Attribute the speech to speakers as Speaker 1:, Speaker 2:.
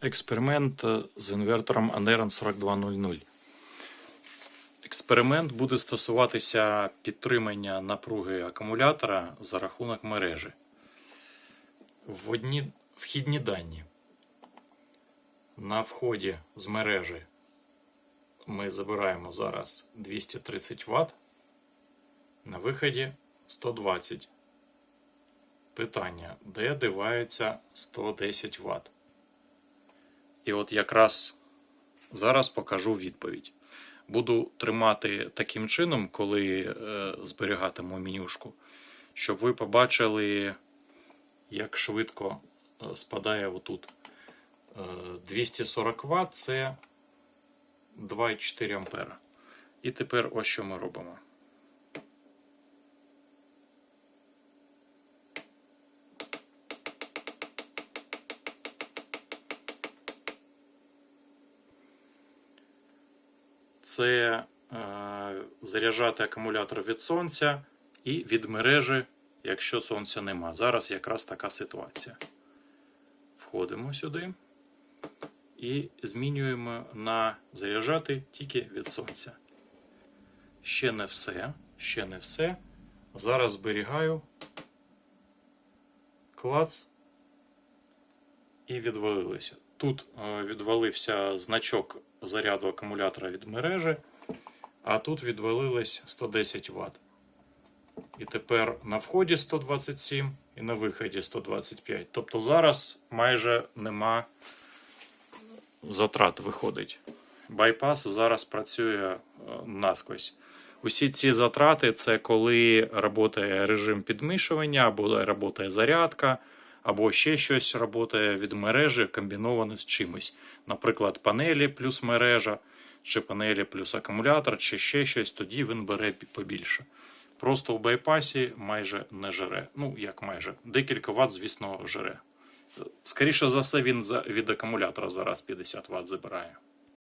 Speaker 1: Експеримент е, з інвертором Aneron 4200. Експеримент буде стосуватися підтримання напруги акумулятора за рахунок мережі. Вводні, вхідні дані. На вході з мережі ми забираємо зараз 230 Вт. На виході 120. Питання, де дивається 110 Вт? І от якраз зараз покажу відповідь. Буду тримати таким чином, коли е, зберігатиму менюшку, щоб ви побачили, як швидко е, спадає отут. Е, 240 Вт це 2,4 ампера. І тепер ось що ми робимо. Це е, заряджати акумулятор від сонця і від мережі, якщо сонця нема. Зараз якраз така ситуація. Входимо сюди і змінюємо на заряджати тільки від сонця. Ще не все, ще не все. Зараз зберігаю клац і відвалилися. Тут е, відвалився значок заряду акумулятора від мережі, а тут відвалилось 110 Вт. І тепер на вході 127 і на виході 125. Тобто зараз майже нема затрат виходить. Байпас зараз працює е, насквозь. Усі ці затрати це коли працює режим підмішування, або працює зарядка, або ще щось роботає від мережі комбіноване з чимось. Наприклад, панелі плюс мережа, чи панелі плюс акумулятор, чи ще щось, тоді він бере побільше. Просто у байпасі майже не жере. Ну, як майже. Декілька ватт, звісно, жере. Скоріше за все, він від акумулятора зараз 50 Вт забирає.